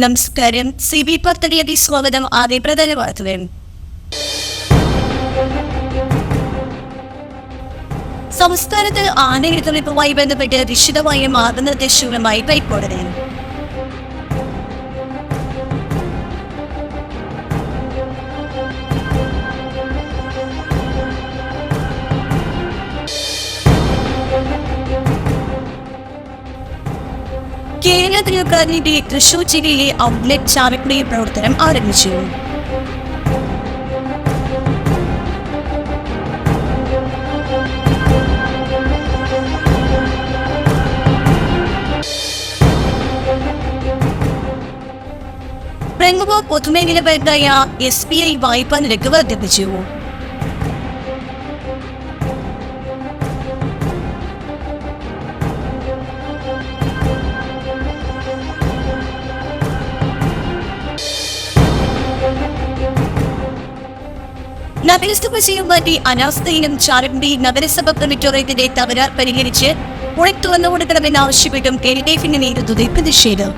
നമസ്കാരം. C B പത്തടിയതി സ്വാഗതം. ആദ്യ പ്രധാന വാർത്തകൾ. സംസ്ഥാനത്ത് ആനയെഴുന്നള്ളിപ്പുമായി ബന്ധപ്പെട്ട് വിശദമായ മാർഗനിർദ്ദേശങ്ങളുമായി ഹൈക്കോടതി. കേരളത്തിൽ പ്രതിനിധി തൃശൂർ ജില്ലയിലെ ഔട്ട്ലെറ്റ് ചാവക്കുടി പ്രവർത്തനം ആരംഭിച്ചു. പ്രമുഖ പൊതുമേഖല ബാങ്കായ എസ് ബി ഐ വായ്പാ നിരക്ക് വർദ്ധിപ്പിച്ചു. നഗരസഭ ചെയ്യുവാന്റെ അനാസ്ഥയിലും ചാരന്റെ നഗരസഭ പ്രമിറ്റോറിയത്തിന്റെ തകരാർ പരിഹരിച്ച് പുഴ തുറന്നു കൊടുക്കണമെന്നാവശ്യപ്പെട്ടും എൽ ഡി. എഫിന്റെ നേതൃത്വത്തിൽ പ്രതിഷേധം.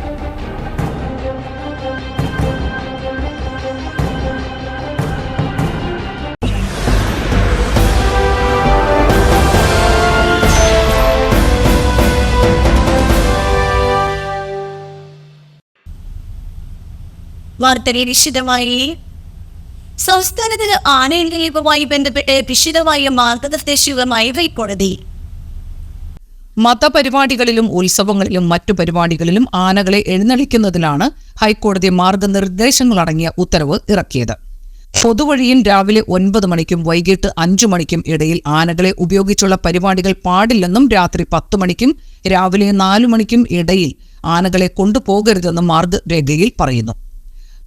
വാർത്തയെ വിശദമായി സംസ്ഥാനത്ത് ആനയെഴുന്നള്ളിപ്പുമായി ബന്ധപ്പെട്ട് വിശദമായ മാർഗനിർദ്ദേശവുമായി ഹൈക്കോടതി. മതപരിപാടികളിലും ഉത്സവങ്ങളിലും മറ്റു പരിപാടികളിലും ആനകളെ എഴുന്നള്ളിക്കുന്നതിലാണ് ഹൈക്കോടതി മാർഗനിർദ്ദേശങ്ങളടങ്ങിയ ഉത്തരവ് ഇറക്കിയത്. പൊതുവഴിയിൽ രാവിലെ ഒൻപത് മണിക്കും വൈകിട്ട് അഞ്ചു മണിക്കും ഇടയിൽ ആനകളെ ഉപയോഗിച്ചുള്ള പരിപാടികൾ പാടില്ലെന്നും രാത്രി പത്ത് മണിക്കും രാവിലെ നാലു മണിക്കും ഇടയിൽ ആനകളെ കൊണ്ടുപോകരുതെന്നും മാർഗരേഖയിൽ പറയുന്നു.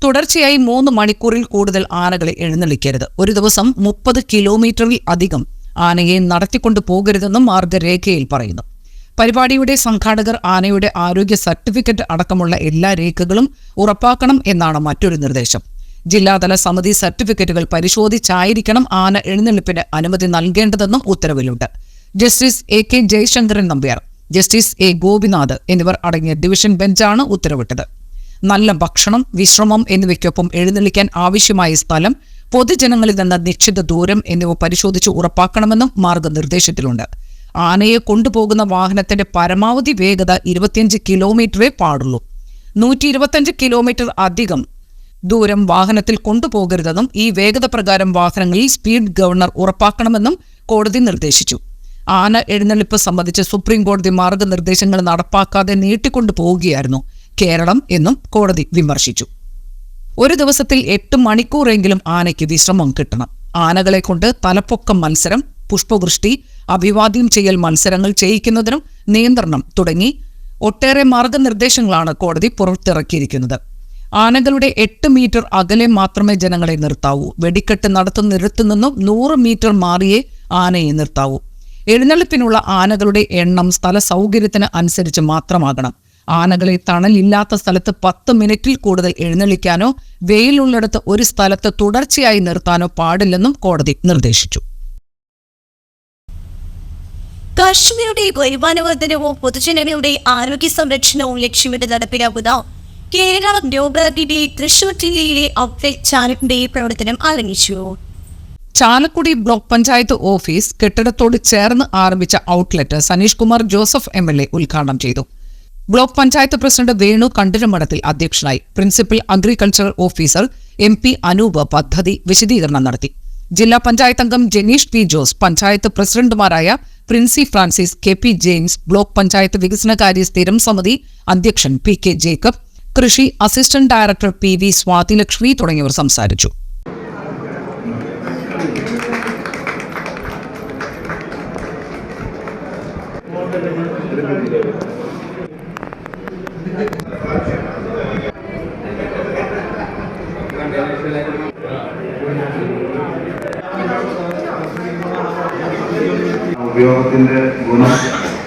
തുടർച്ചയായി മൂന്ന് മണിക്കൂറിൽ കൂടുതൽ ആനകളെ എഴുന്നള്ളിക്കരുത്. ഒരു ദിവസം മുപ്പത് കിലോമീറ്ററിൽ അധികം ആനയെ നടത്തിക്കൊണ്ടു പോകരുതെന്നും മാർഗരേഖയിൽ പറയുന്നു. പരിപാടിയുടെ സംഘാടകർ ആനയുടെ ആരോഗ്യ സർട്ടിഫിക്കറ്റ് അടക്കമുള്ള എല്ലാ രേഖകളും ഉറപ്പാക്കണം എന്നാണ് മറ്റൊരു നിർദ്ദേശം. ജില്ലാതല സമിതി സർട്ടിഫിക്കറ്റുകൾ പരിശോധിച്ചായിരിക്കണം ആന എഴുന്നള്ളിപ്പിന് അനുമതി നൽകേണ്ടതെന്നും ഉത്തരവിലുണ്ട്. Justice A K Jayasankaran Nambiar justice A Gopinath എന്നിവർ അടങ്ങിയ ഡിവിഷൻ ബെഞ്ചാണ് ഉത്തരവിട്ടത്. നല്ല ഭക്ഷണം വിശ്രമം എന്നിവയ്ക്കൊപ്പം എഴുന്നള്ളിക്കാൻ ആവശ്യമായ സ്ഥലം പൊതുജനങ്ങളിൽ നിന്ന് നിശ്ചിത ദൂരം എന്നിവ പരിശോധിച്ച് ഉറപ്പാക്കണമെന്നും മാർഗനിർദ്ദേശത്തിലുണ്ട്. ആനയെ കൊണ്ടുപോകുന്ന വാഹനത്തിന്റെ പരമാവധി വേഗത ഇരുപത്തിയഞ്ച് കിലോമീറ്ററേ പാടുള്ളൂ. നൂറ്റി ഇരുപത്തിയഞ്ച് കിലോമീറ്റർ അധികം ദൂരം വാഹനത്തിൽ കൊണ്ടുപോകരുതെന്നും ഈ വേഗത പ്രകാരം വാഹനങ്ങളിൽ സ്പീഡ് ഗവർണർ ഉറപ്പാക്കണമെന്നും കോടതി നിർദ്ദേശിച്ചു. ആന എഴുന്നള്ളിപ്പ് സംബന്ധിച്ച് സുപ്രീം കോടതി മാർഗനിർദ്ദേശങ്ങൾ നടപ്പാക്കാതെ നീട്ടിക്കൊണ്ടു പോവുകയായിരുന്നു കേരളം എന്നും കോടതി വിമർശിച്ചു. ഒരു ദിവസത്തിൽ എട്ട് മണിക്കൂറെങ്കിലും ആനയ്ക്ക് വിശ്രമം കിട്ടണം. ആനകളെ കൊണ്ട് തലപ്പൊക്കം മത്സരം പുഷ്പവൃഷ്ടി അഭിവാദ്യം ചെയ്യൽ മത്സരങ്ങൾ ചെയ്യിക്കുന്നതിനും നിയന്ത്രണം തുടങ്ങി ഒട്ടേറെ മാർഗനിർദ്ദേശങ്ങളാണ് കോടതി പുറത്തിറക്കിയിരിക്കുന്നത്. ആനകളുടെ എട്ട് മീറ്റർ അകലെ മാത്രമേ ജനങ്ങളെ നിർത്താവൂ. വെടിക്കെട്ട് നടത്തുന്നിടത്തു നിന്നും നൂറ് മീറ്റർ മാറിയേ ആനയെ നിർത്താവൂ. എഴുന്നള്ളിപ്പിനുള്ള ആനകളുടെ എണ്ണം സ്ഥല സൗകര്യത്തിന് അനുസരിച്ച് മാത്രമാകണം. ആനകളെ തണലില്ലാത്ത സ്ഥലത്ത് പത്ത് മിനിറ്റിൽ കൂടുതൽ എഴുന്നള്ളിക്കാനോ വെയിലുള്ളിടത്ത് ഒരു സ്ഥലത്ത് തുടർച്ചയായി നിർത്താനോ പാടില്ലെന്നും കോടതി നിർദ്ദേശിച്ചു. കാശ്മീരുടെ വരുമാനവർദ്ധനവും പൊതുജനങ്ങളുടെ ആരോഗ്യ സംരക്ഷണവും ലക്ഷ്യമിട്ട് നടപ്പിലാക്കുന്ന കേരള രോഗത്തിന്റെ തൃശൂർ ജില്ലയിലെ ഔട്ട്ലെറ്റ് ചാനലിന്റെ പ്രവർത്തനം ആരംഭിച്ചു. ചാലക്കുടി ബ്ലോക്ക് പഞ്ചായത്ത് ഓഫീസ് കെട്ടിടത്തോട് ചേർന്ന് ആരംഭിച്ച outlet Saneesh Kumar Joseph M L A ഉദ്ഘാടനം ചെയ്തു. ബ്ലോക്ക് പഞ്ചായത്ത് പ്രസിഡന്റ് വേണു കണ്ടിരമഠത്തിൽ അധ്യക്ഷനായി principal agricultural officer M P Anoop പദ്ധതി വിശദീകരണം നടത്തി. ജില്ലാ പഞ്ചായത്ത് അംഗം ജനീഷ് പി ജോസ് പഞ്ചായത്ത് പ്രസിഡന്റുമാരായ Princy Francis K P James block panchayat വികസനകാര്യ സ്ഥിരം സമിതി അധ്യക്ഷൻ പി കെ ജേക്കബ് കൃഷി assistant director P V Swathilakshmi തുടങ്ങിയവർ സംസാരിച്ചു. ഉപയോഗത്തിന്റെ ഗുണം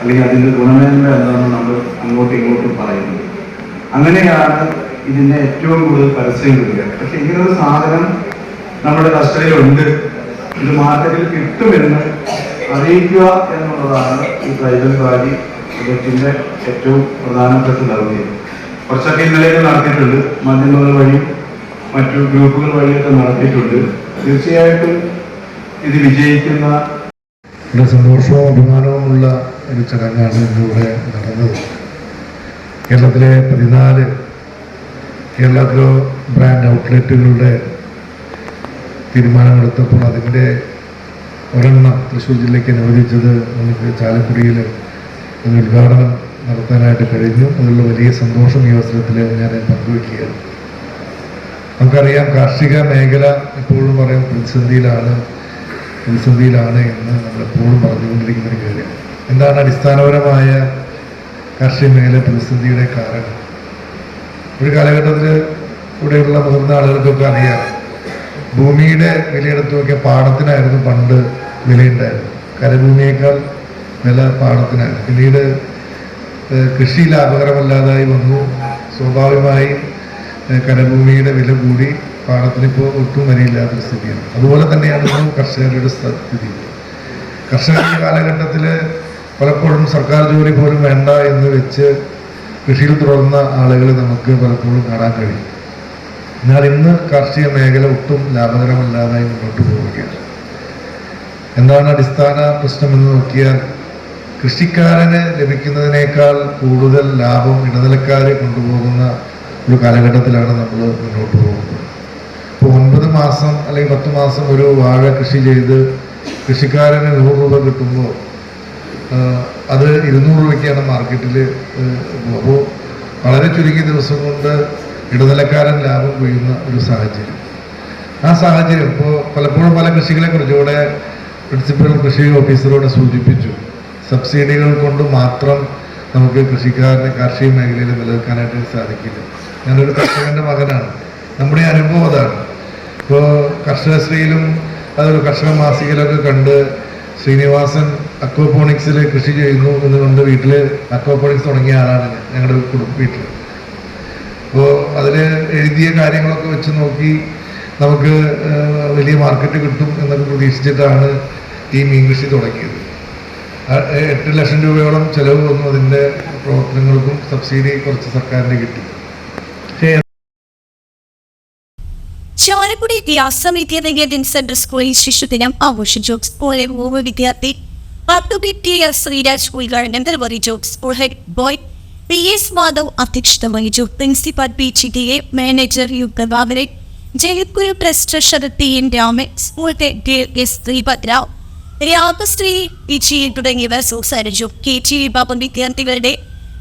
അല്ലെങ്കിൽ അതിന്റെ ഗുണമേന്മ എന്താണെന്ന് നമ്മൾ അങ്ങോട്ടും ഇങ്ങോട്ടും പറയുന്നത് അങ്ങനെയാണ് ഇതിന്റെ ഏറ്റവും കൂടുതൽ പരസ്യം കിട്ടുക. പക്ഷെ ഇങ്ങനെ ഒരു സാധനം നമ്മുടെ കസ്റ്റഡിയിലുണ്ട്. ഇത് മാർക്കറ്റിൽ കിട്ടുമെന്ന് അറിയിക്കുക എന്നുള്ളതാണ് ഈ ട്രൈബൽ വാലി പ്രൊജക്ടിന്റെ ഏറ്റവും പ്രധാനപ്പെട്ട ദൗത്യം കുറച്ചൊക്കെ ഇന്നലെയൊക്കെ നടത്തിയിട്ടുണ്ട്. മാധ്യമങ്ങൾ വഴിയും മറ്റു ഗ്രൂപ്പുകൾ വഴിയൊക്കെ നടത്തിയിട്ടുണ്ട്. തീർച്ചയായിട്ടും ഇത് വിജയിക്കുന്ന എന്റെ സന്തോഷവും അഭിമാനവുമുള്ള ഒരു ചടങ്ങാണ് ഇന്നിവിടെ നടന്നത്. കേരളത്തിലെ പതിനാല് കേരള ഗ്രോ ബ്രാൻഡ് ഔട്ട്ലെറ്റുകളുടെ തീരുമാനമെടുത്തപ്പോൾ അതിന്റെ ഒരെണ്ണം തൃശ്ശൂർ ജില്ലയ്ക്ക് അനുവദിച്ചത് നമുക്ക് ചാലക്കുടിയിൽ ഒരു ഉദ്ഘാടനം നടത്താനായിട്ട് കഴിഞ്ഞു. അതിലുള്ള വലിയ സന്തോഷം ഈ അവസരത്തിൽ ഞാൻ പങ്കുവയ്ക്കുകയാണ് നമുക്കറിയാം കാർഷിക മേഖല എപ്പോഴും പറയും പ്രതിസന്ധിയിലാണ് പ്രതിസന്ധിയിലാണ് എന്ന് നമ്മൾ എപ്പോഴും പറഞ്ഞുകൊണ്ടിരിക്കുന്ന ഒരു കാര്യം എന്താണ് അടിസ്ഥാനപരമായ കാർഷിക മേഖല പ്രതിസന്ധിയുടെ കാരണം? ഒരു കാലഘട്ടത്തിൽ ഇവിടെയുള്ള മുതിർന്ന ആളുകൾക്കൊക്കെ അറിയാം ഭൂമിയുടെ വിലയെടുത്ത് നോക്കിയ പാടത്തിനായിരുന്നു പണ്ട് വിലയുണ്ടായിരുന്നു കരഭൂമിയേക്കാൾ വില പാടത്തിനായിരുന്നു പിന്നീട് കൃഷി ലാഭകരമല്ലാതായി വന്നു. സ്വാഭാവികമായി കരഭൂമിയുടെ വില കൂടി പാടത്തിനിപ്പോൾ ഒട്ടും വിലയില്ലാത്തൊരു സ്ഥിതിയാണ്. അതുപോലെ തന്നെയാണ് ഇന്നും കർഷകരുടെ സ്ഥിതി. കർഷകർ ഈ കാലഘട്ടത്തിൽ പലപ്പോഴും സർക്കാർ ജോലി പോലും വേണ്ട എന്ന് വെച്ച് കൃഷിയിൽ തുടർന്ന ആളുകൾ നമുക്ക് പലപ്പോഴും കാണാൻ കഴിയും. എന്നാൽ ഇന്ന് കാർഷിക മേഖല ഒട്ടും ലാഭകരമല്ലാതായി മുന്നോട്ട് പോവുകയാണ്. എന്താണ് അടിസ്ഥാന പ്രശ്നമെന്ന് നോക്കിയാൽ കൃഷിക്കാരന് ലഭിക്കുന്നതിനേക്കാൾ കൂടുതൽ ലാഭം ഇടനിലക്കാരെ കൊണ്ടുപോകുന്ന ഒരു കാലഘട്ടത്തിലാണ് നമ്മൾ മുന്നോട്ട് പോകുന്നത്. ഇപ്പോൾ ഒൻപത് മാസം അല്ലെങ്കിൽ പത്ത് മാസം ഒരു വാഴ കൃഷി ചെയ്ത് കൃഷിക്കാരന് നൂറ് രൂപ കിട്ടുമ്പോൾ അത് ഇരുന്നൂറ് രൂപയ്ക്കാണ് മാർക്കറ്റിൽ അപ്പോൾ വളരെ ചുരുങ്ങിയ ദിവസം കൊണ്ട് ഇടനിലക്കാരൻ ലാഭം കൊയ്യുന്ന ഒരു സാഹചര്യം. ആ സാഹചര്യം ഇപ്പോൾ പലപ്പോഴും പല കൃഷികളെ കുറിച്ച് ഇവിടെ പ്രിൻസിപ്പൽ കൃഷി ഓഫീസറോട് സൂചിപ്പിച്ചു. സബ്സിഡികൾ കൊണ്ട് മാത്രം നമുക്ക് കൃഷിക്കാരന് കാർഷിക മേഖലയിൽ നിലനിൽക്കാനായിട്ട് സാധിക്കില്ല. ഞാനൊരു കർഷകന്റെ മകനാണ്. നമ്മുടെ അനുഭവം അതാണ്. ഇപ്പോൾ കർഷകശ്രീയിലും അതൊരു കർഷക മാസികയിലൊക്കെ കണ്ട് ശ്രീനിവാസൻ അക്വപോണിക്സിൽ കൃഷി ചെയ്യുന്നു എന്ന് കണ്ട് വീട്ടിൽ അക്വപോണിക്സ് തുടങ്ങിയ ആളാണ് ഞങ്ങളുടെ കുടുംബ വീട്ടിൽ അപ്പോൾ അതിൽ എഴുതിയ കാര്യങ്ങളൊക്കെ വെച്ച് നോക്കി നമുക്ക് വലിയ മാർക്കറ്റ് കിട്ടും എന്നൊക്കെ പ്രതീക്ഷിച്ചിട്ടാണ് ഈ മീൻ കൃഷി തുടങ്ങിയത്. എട്ട് ലക്ഷം രൂപയോളം ചെലവ് വന്നു അതിന്റെ പ്രവർത്തനങ്ങൾക്കും സബ്സിഡി കുറച്ച് സർക്കാരിന് കിട്ടി. ചാലക്കുടി വ്യാസം വിദ്യാനികേതൻ സെൻട്രൽ സ്കൂളിൽ ശിശുദിനം ആഘോഷിച്ചു. സ്കൂളിലെ മൂന്ന് വിദ്യാർത്ഥി പത്തുബിറ്റി എസ് ശ്രീരാജ് ഉദ്ഘാടനം നിർവഹിച്ചു. School head boy P S Madhav അധ്യക്ഷത വഹിച്ചു. Principal P G T A manager U Prabhakaran ജയക്കുരു press treasurer T N Raman school head S ശ്രീഭദ്രാവ് Ragasree G തുടങ്ങിയവർ സംസാരിച്ചു. കെ ടി വിഭാഗം വിദ്യാർത്ഥികളുടെ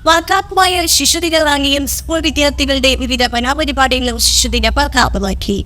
വർക്കാപ്പുമായ ശിശുദിന റാങ്ങിയും സ്കൂൾ വിദ്യാർത്ഥികളുടെ വിവിധ കലാപരിപാടികളും ശിശുദിന പ്രഖ്യാപനമാക്കി.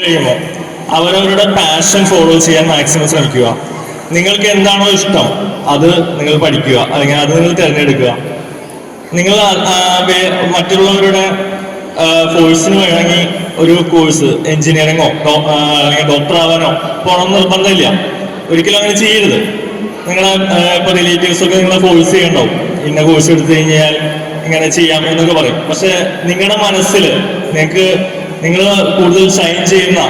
കഴിയുമ്പോൾ അവരവരുടെ പാഷൻ ഫോളോ ചെയ്യാൻ മാക്സിമം ശ്രമിക്കുക. നിങ്ങൾക്ക് എന്താണോ ഇഷ്ടം അത് നിങ്ങൾ പഠിക്കുക. അല്ലെങ്കിൽ അത് നിങ്ങൾ തിരഞ്ഞെടുക്കുക. നിങ്ങൾ മറ്റുള്ളവരുടെ ഫോഴ്സിന് വേണമെങ്കിൽ ഒരു കോഴ്സ് എഞ്ചിനീയറിങ്ങോ അല്ലെങ്കിൽ ഡോക്ടർ ആവാനോ പോകണം നിർബന്ധമില്ല. ഒരിക്കലും അങ്ങനെ ചെയ്യരുത്. നിങ്ങളെ ഇപ്പൊ റിലേറ്റീവ്സ് ഒക്കെ നിങ്ങളെ ഫോഴ്സ് ചെയ്യണ്ടാവും ഇന്ന കോഴ്സ് എടുത്തു കഴിഞ്ഞാൽ ഇങ്ങനെ ചെയ്യാം എന്നൊക്കെ പറയും. പക്ഷെ നിങ്ങളുടെ മനസ്സിൽ നിങ്ങൾക്ക് നിങ്ങൾ കൂടുതൽ സൈൻ ചെയ്യുന്ന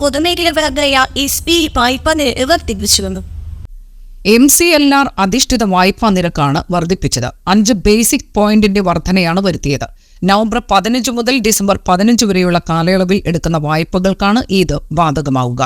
പൊതുമേഖല ബാങ്കായ എസ് ബി വായ്പ നിരക്ക് തിരിച്ചുവന്നു എം സി എൽ ആർ അധിഷ്ഠിത വായ്പാ നിരക്കാണ് വർദ്ധിപ്പിച്ചത്. അഞ്ച് ബേസിക് പോയിന്റിന്റെ വർധനയാണ് വരുത്തിയത്. നവംബർ പതിനഞ്ച് മുതൽ ഡിസംബർ പതിനഞ്ച് വരെയുള്ള കാലയളവിൽ എടുക്കുന്ന വായ്പകൾക്കാണ് ഇത് ബാധകമാവുക.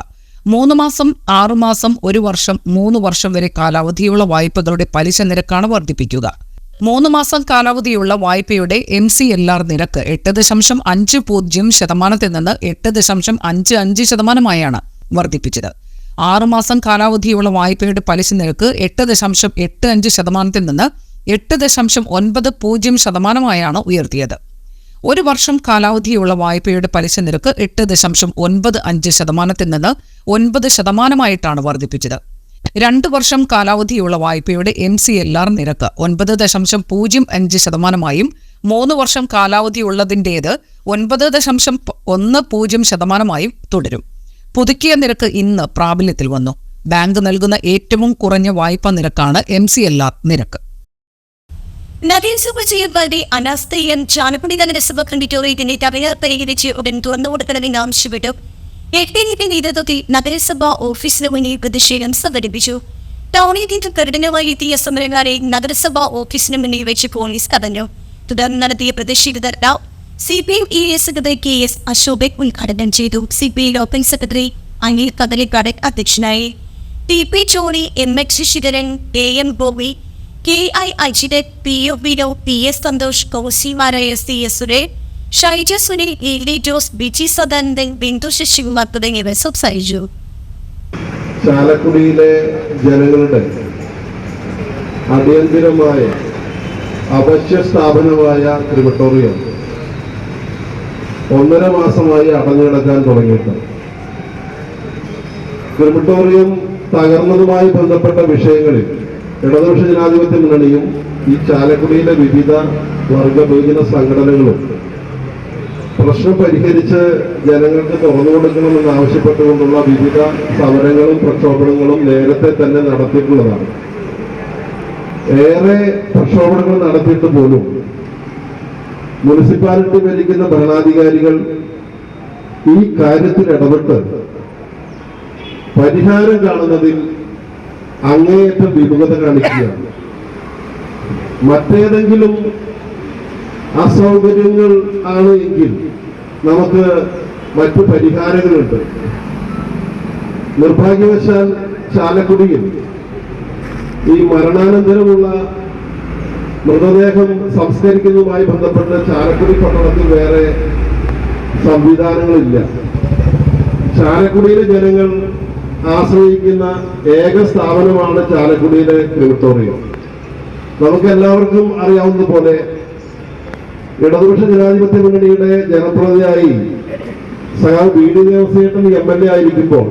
മൂന്ന് മാസം ആറുമാസം ഒരു വർഷം മൂന്ന് വർഷം വരെ കാലാവധിയുള്ള വായ്പകളുടെ പലിശ നിരക്കാണ് വർദ്ധിപ്പിക്കുക. മൂന്ന് മാസം കാലാവധിയുള്ള വായ്പയുടെ എം സി എൽ ആർ നിരക്ക് എട്ട് ദശാംശം അഞ്ച് പൂജ്യം ശതമാനത്തിൽ നിന്ന് എട്ട് ദശാംശം അഞ്ച് അഞ്ച് ശതമാനമായാണ് വർദ്ധിപ്പിച്ചത്. ആറുമാസം കാലാവധിയുള്ള വായ്പയുടെ പലിശ നിരക്ക് എട്ട് ദശാംശം എട്ട് അഞ്ച് ശതമാനത്തിൽ നിന്ന് എട്ട് ദശാംശം ഒൻപത് പൂജ്യം ശതമാനമായാണ് ഉയർത്തിയത്. ഒരു വർഷം കാലാവധിയുള്ള വായ്പയുടെ പലിശ നിരക്ക് എട്ട് ദശാംശം ഒൻപത് അഞ്ച് ശതമാനത്തിൽ നിന്ന് ഒൻപത് ശതമാനമായിട്ടാണ് വർദ്ധിപ്പിച്ചത്. രണ്ട് വർഷം കാലാവധിയുള്ള വായ്പയുടെ എം സി എൽ ആർ നിരക്ക് ഒൻപത് ദശാംശം പൂജ്യം അഞ്ച് ശതമാനമായും മൂന്ന് വർഷം കാലാവധിയുള്ളതിന്റേത് ഒൻപത് ദശാംശം ഒന്ന് പൂജ്യം ശതമാനമായും തുടരും. പുതുക്കിയ നിരക്ക് ഇന്ന് പ്രാബല്യത്തിൽ വന്നു. ബാങ്ക് നൽകുന്ന ഏറ്റവും കുറഞ്ഞ വായ്പ നിരക്കാണ് എം സി എൽ ആർ നിരക്ക്. നവീൻ ചെയർമാന്റെ അനാസ്ഥയും ചാലപ്പണി നഗരസഭ കണ്ടിറ്റോറിയത്തിന്റെ തകരാർ പരിഹരിച്ച് ഉടൻ തുറന്നു കൊടുക്കണമെന്ന് ആവശ്യപ്പെട്ടു എട്ടിന്റെ നേതൃത്വത്തിൽ നഗരസഭ ഓഫീസിന് മുന്നിൽ പ്രതിഷേധം സംഘടിപ്പിച്ചു. ടൗണിൽ നിന്ന് കരുടനുമായി എത്തിയ സമരക്കാരെ നഗരസഭാ ഓഫീസിന് മുന്നിൽ വെച്ച് പോലീസ് തടഞ്ഞു തുടർന്ന് നടത്തിയ പ്രതിഷേധ C P M E S secretary K S Ashok ഉദ്ഘാടനം ചെയ്തു. C P I local secretary Anil Kadalikkadan അധ്യക്ഷനായി. T P Choni M H Sasidharan A M Gopi K I Ajith P O Bino P S Santhosh കോസിമാരായ C S Suresh Shaija Sunil E Jose Biji Sadanandan Bindu Sasikumar തുടങ്ങിയവർ സംസാരിച്ചു ചാലക്കുടിയിലെ ജനങ്ങളുടെ അടിയന്തിരമായ അവശ്യ സ്ഥാപനമായ ക്രിമട്ടോറിയം ഒന്നര മാസമായി അടഞ്ഞുകിടക്കാൻ തുടങ്ങിയിട്ട്. ക്രിമട്ടോറിയം തകർന്നതുമായി ബന്ധപ്പെട്ട വിഷയങ്ങളിൽ ഇടതുപക്ഷ ജനാധിപത്യ മുന്നണിയും ഈ ചാലക്കുടിയിലെ വിവിധ വർഗ ബഹുജന സംഘടനകളും പ്രശ്നം പരിഹരിച്ച് ജനങ്ങൾക്ക് തുറന്നു കൊടുക്കണമെന്ന് ആവശ്യപ്പെട്ടുകൊണ്ടുള്ള വിവിധ സമരങ്ങളും പ്രക്ഷോഭങ്ങളും നേരത്തെ തന്നെ നടത്തിയിട്ടുള്ളതാണ്. ഏറെ പ്രക്ഷോഭങ്ങൾ നടത്തിയിട്ട് പോലും മുനിസിപ്പാലിറ്റി ഭരിക്കുന്ന ഭരണാധികാരികൾ ഈ കാര്യത്തിൽ ഇടപെട്ട് പരിഹാരം കാണുന്നതിൽ അങ്ങേയറ്റം വിമുഖത കാണിക്കുകയാണ്. മറ്റേതെങ്കിലും അസൗകര്യങ്ങൾ ആണ് എങ്കിൽ നമുക്ക് മറ്റു പരിഹാരങ്ങളുണ്ട്. നിർഭാഗ്യവശാൽ ചാലക്കുടിയിൽ ഈ മരണാനന്തരമുള്ള മൃതദേഹം സംസ്കരിക്കുന്നതുമായി ബന്ധപ്പെട്ട ചാലക്കുടി പട്ടണത്തിൽ വേറെ സംവിധാനങ്ങളില്ല. ചാലക്കുടിയിലെ ജനങ്ങൾ ആശ്രയിക്കുന്ന ഏക സ്ഥാപനമാണ് ചാലക്കുടിയിലെ ക്രിമിറ്റോറിയം നമുക്ക് എല്ലാവർക്കും അറിയാവുന്നതുപോലെ ഇടതുപക്ഷ ജനാധിപത്യ മുന്നണിയുടെ ജനപ്രതിനിധിയായി സഖാവ് ബി ഡി ദേവസ്വേട്ടൻ എം എൽ എ ആയിരിക്കുമ്പോൾ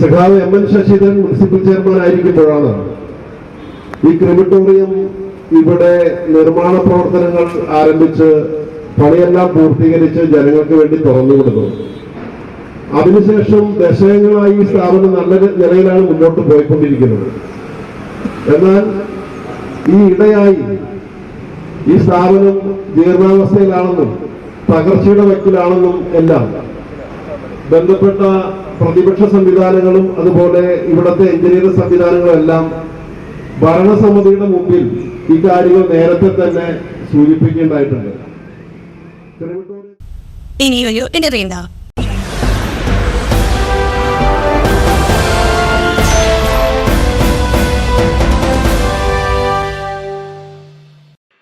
സഖാവ് M N Sasidharan municipal chairman ആയിരിക്കുമ്പോഴാണ് ഈ ക്രിമിറ്റോറിയം ഇവിടെ നിർമ്മാണ പ്രവർത്തനങ്ങൾ ആരംഭിച്ച് പണിയെല്ലാം പൂർത്തീകരിച്ച് ജനങ്ങൾക്ക് വേണ്ടി തുറന്നു കൊടുക്കുന്നത് അതിനുശേഷം ദശകങ്ങളായി ഈ സ്ഥാപനം നല്ല നിലയിലാണ് മുന്നോട്ട് പോയിക്കൊണ്ടിരിക്കുന്നത്. എന്നാൽ ഈ ഇടയായി ഈ സ്ഥാപനം ജീർണാവസ്ഥയിലാണെന്നും തകർച്ചയുടെ വക്കിലാണെന്നും എല്ലാം ബന്ധപ്പെട്ട പ്രതിപക്ഷ സംവിധാനങ്ങളും അതുപോലെ ഇവിടുത്തെ എഞ്ചിനീയറിംഗ് സംവിധാനങ്ങളും എല്ലാം ഭരണസമിതിയുടെ മുമ്പിൽ ഇക്കാര്യങ്ങൾ നേരത്തെ തന്നെ സൂചിപ്പിക്കേണ്ടതായിട്ടുണ്ട്. ഇനിയൊരു ഇടവേണ്ട